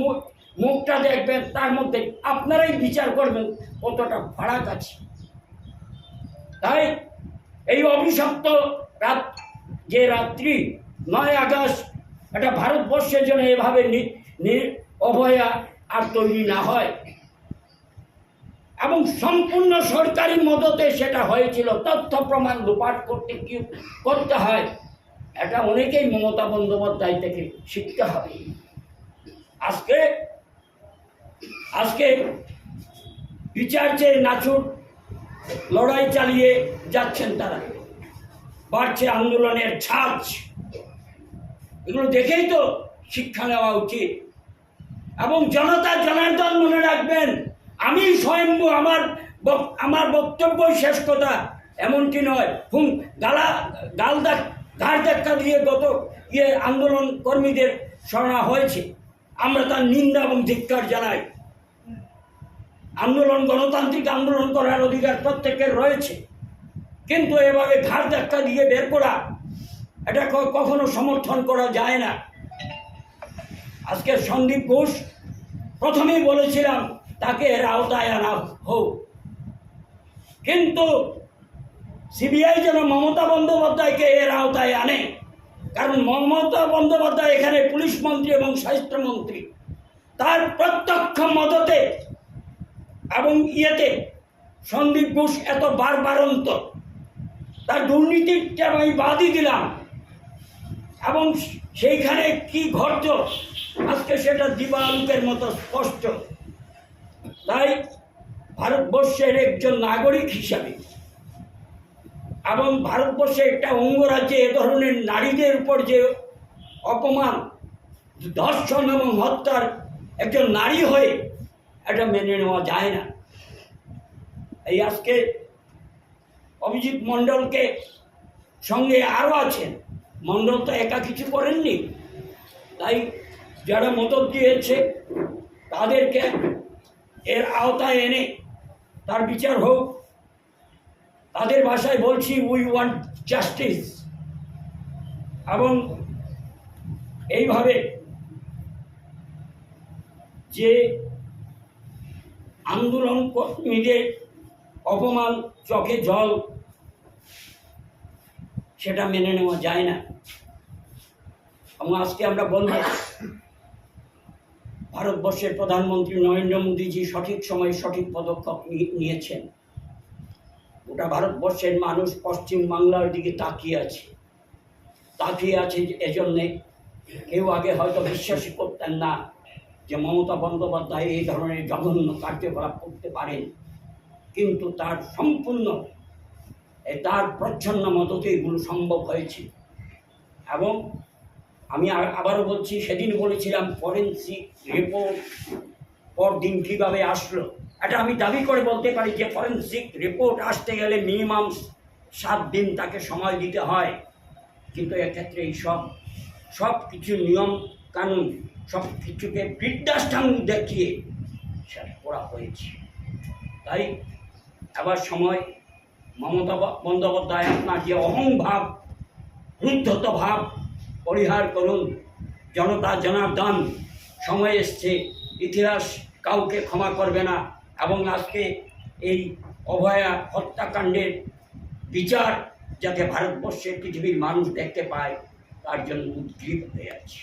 মুখ মুখটা দেখবেন, তার মধ্যে আপনারাই বিচার করবেন কতটা ফারাক আছে। তাই এই অভিশপ্ত রাত যে রাত্রি, নয় আগস্ট এটা ভারতবর্ষের জন্য এভাবে অভয়া আর তৈরি না হয়। এবং সম্পূর্ণ সরকারি মদতে সেটা হয়েছিল, তথ্য প্রমাণ লোপাট করতে কি করতে হয়, এটা অনেকেই মমতা বন্দ্যোপাধ্যায় থেকে শিখতে হবে। আজকে আজকে বিচার চেয়ে নাচুর লড়াই চালিয়ে যাচ্ছেন তারা। বাড়ছে আন্দোলনের ছাঁচ। এগুলো দেখেই তো শিক্ষা নেওয়া উচিত। এবং জনতা জনার্দন মনে রাখবেন, আমি স্বয়ম্ভু, আমার আমার বক্তব্যই শেষ কথা। এমনটি নয়। হুম, গালা, গাল ঘাড় ধাক্কা দিয়ে গত ইয়ে আন্দোলন কর্মীদের শরণা হয়েছে। আমরা তার নিন্দা এবং ধিক্কার জানাই। আন্দোলন, গণতান্ত্রিক আন্দোলন করার অধিকার প্রত্যেকের রয়েছে। কিন্তু এভাবে ঘাড় ধাক্কা দিয়ে বের করা, এটা কখনো সমর্থন করা যায় না। আজকে সন্দীপ ঘোষ প্রথমেই বলেছিলাম, তাকে এর আওতায় আনা হোক। কিন্তু সিবিআই যেন মমতা বন্দ্যোপাধ্যায়কে এর আওতায় আনে কারণ মমতা বন্দ্যোপাধ্যায় এখানে পুলিশ মন্ত্রী এবং স্বাস্থ্যমন্ত্রী তার প্রত্যক্ষ মদতে এবং ইয়েতে সন্দীপ ঘোষ এত বারবারন্ত তার দুর্নীতিটা আমি বাদই দিলাম। এবং সেইখানে কি ঘটত, আজকে সেটা দিবালুকের মতো স্পষ্ট। তাই ভারতবর্ষের একজন নাগরিক হিসাবে এবং ভারতবর্ষে একটা অঙ্গরাজ্যে এ ধরনের নারীদের উপর যে অপমান, ধর্ষণ এবং হত্যার একজন নারী হয়ে এটা মেনে নেওয়া যায় না। এই আজকে অভিজিৎ মণ্ডলকে সঙ্গে আরও আছেন। মণ্ডল তো একা কিছু করেননি। তাই যারা মদত দিয়েছে, তাদেরকে এর আওতায় এনে তার বিচার হোক। তাদের ভাষায় বলছি উই ওয়ান্ট জাস্টিস এবং এইভাবে যে আন্দোলন কর্মীদের অপমান, চোখে জল, সেটা মেনে নেওয়া যায় না। এবং আজকে আমরা বলব, ভারতবর্ষের প্রধানমন্ত্রী নরেন্দ্র মোদীজি সঠিক সময়ে সঠিক পদক্ষেপ নিয়েছেন। গোটা ভারতবর্ষের মানুষ পশ্চিম বাংলার দিকে তাকিয়ে আছে। তাকিয়ে আছে এজন্যে কেউ আগে হয়তো বিশ্বাসই করতেন না যে মমতা বন্দ্যোপাধ্যায় এই ধরনের জঘন্য কার্যকলাপ করতে পারেন। কিন্তু তার সম্পূর্ণ তার প্রচ্ছন্ন মততে এগুলো সম্ভব হয়েছে। এবং আমি আবারও বলছি, সেদিন বলেছিলাম ফরেন্সিক রিপোর্ট পরদিন কীভাবে আসলো? এটা আমি দাবি করে বলতে পারি যে ফরেন্সিক রিপোর্ট আসতে গেলে মিনিমাম সাত দিন তাকে সময় দিতে হয়। কিন্তু এক্ষেত্রে এই সব সব কিছু নিয়ম কানুন, সব কিছুকে বৃদ্ধাশ্রাম দেখিয়ে শেষ করা হয়েছে। তাই আবার সময়, মমতা বন্দ্যোপাধ্যায় আপনার যে অহংভাব ক্রুদ্ধত ভাব, পরিহার করুন, জনতা জনার্দন, সময় এসছে, ইতিহাস কাউকে ক্ষমা করবে না। এবং আজকে এই অভয়া হত্যাকাণ্ডের বিচার যাতে ভারতবর্ষের পৃথিবীর মানুষ দেখতে পায়, তার জন্য উদ্গ্রীব হয়ে আছে।